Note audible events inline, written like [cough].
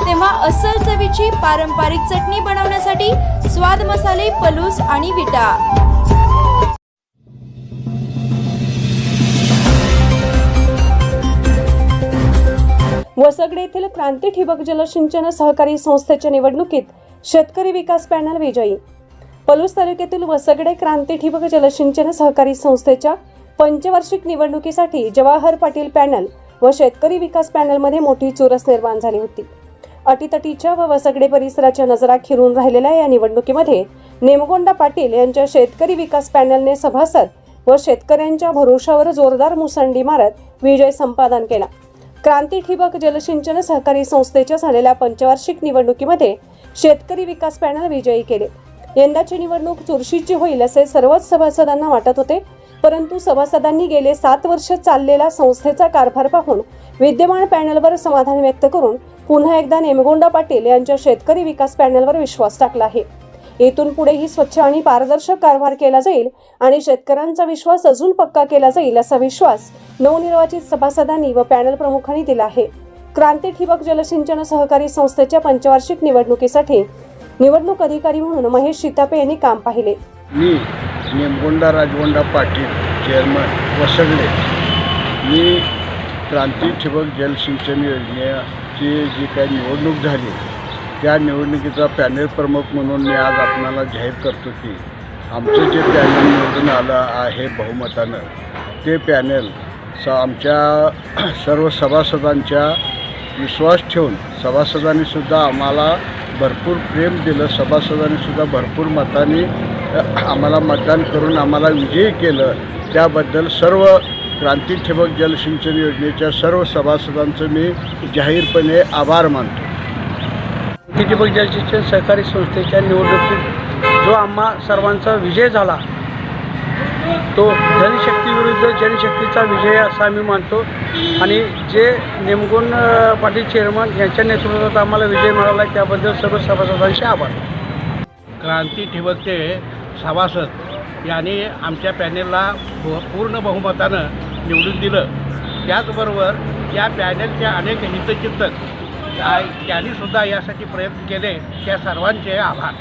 तेव्हा अस्सल चवीची पारंपरिक चटणी बनवण्यासाठी स्वाद मसाले पलूस आणि विटा. वसगडे येथील क्रांती ठिबक जलसिंचन सहकारी संस्थेच्या निवडणुकीत शेतकरी विकास पॅनल विजयी. पलूस तालुक्यातील वसगडे क्रांती ठिबक जलसिंचन सहकारी संस्थेच्या पंचवार्षिक निवडणुकीसाठी जवाहर पाटील पॅनल व शेतकरी विकास पॅनलमध्ये मोठी चुरस निर्माण झाली होती. अटीतटीच्या व वसगडे परिसराच्या नजरा खिरून राहिलेल्या या निवडणुकीमध्ये नेमगोंडा पाटील यांच्या शेतकरी विकास पॅनलने सभासद व शेतकऱ्यांच्या भरोशावर जोरदार मुसंडी मारत विजय संपादन केला. क्रांती ठिबक जलसिंचन सहकारी संस्थेच्या झालेल्या पंचवार्षिक निवडणुकीमध्ये शेतकरी विकास पॅनल विजयी केले. यंदाची निवडणूक चुरशीची होईल असे सर्वच सभासदांना वाटत होते परंतु सभासदांनी गेले सात वर्ष चाललेला संस्थेचा कारभार पाहून विद्यमान पॅनलवर समाधान व्यक्त करून पुन्हा एकदा नेमगोंडा पाटील यांच्या शेतकरी विकास पॅनलवर विश्वास टाकला आहे. येथून पुढेही स्वच्छ आणि पारदर्शक कारभार केला जाईल आणि शेतकऱ्यांचा विश्वास अजून पक्का केला जाईल असा विश्वास नवनिर्वाचित सभासदांनी व पॅनल प्रमुखांनी दिला आहे. क्रांती ठिबक जलसिंचन सहकारी संस्थेच्या पंचवार्षिक निवडणुकीसाठी निवडणूक अधिकारी म्हणून महेश शितापे यांनी काम पाहिले. मी निमगोंडा राजगोंडा पाटील चेअरमन वसगडे. मी क्रांती ठिबक जलसिंचन योजनेची जी काही निवडणूक झाली त्या निवडणुकीचा पॅनल प्रमुख म्हणून मी आज आपणाला जाहीर करतो की आमचं जे पॅनल निवडून आलं आहे बहुमतानं ते पॅनल स आमच्या [clears throat] सर्व सभासदांच्या विश्वास ठेवून सभासदांनीसुद्धा आम्हाला भरपूर प्रेम दिलं सभासदांनीसुद्धा भरपूर मताने [clears throat] आम्हाला मतदान करून आम्हाला विजयी केलं त्याबद्दल सर्व क्रांती ठिबक जलसिंचन योजनेच्या सर्व सभासदांचं मी जाहीरपणे आभार मानतो. ठिबक जलसिंचन सहकारी संस्थेच्या निवडणुकीत जो आम्हा सर्वांचा विजय झाला तो जनशक्तीविरुद्ध जनशक्तीचा विजय असा आम्ही मानतो. आणि जे नेमगुण पाटील चेअरमन यांच्या नेतृत्वात आम्हाला विजय मिळाला आहे त्याबद्दल सर्व सभासदांचे आभार. क्रांती ठिबकचे सभासद यांनी आमच्या पॅनेलला पूर्ण बहुमतानं निवडून दिलं. त्याचबरोबर या पॅनेलचे अनेक हितचिंतक आ- त्यांनीसुद्धा यासाठी प्रयत्न केले. त्या सर्वांचे आभार.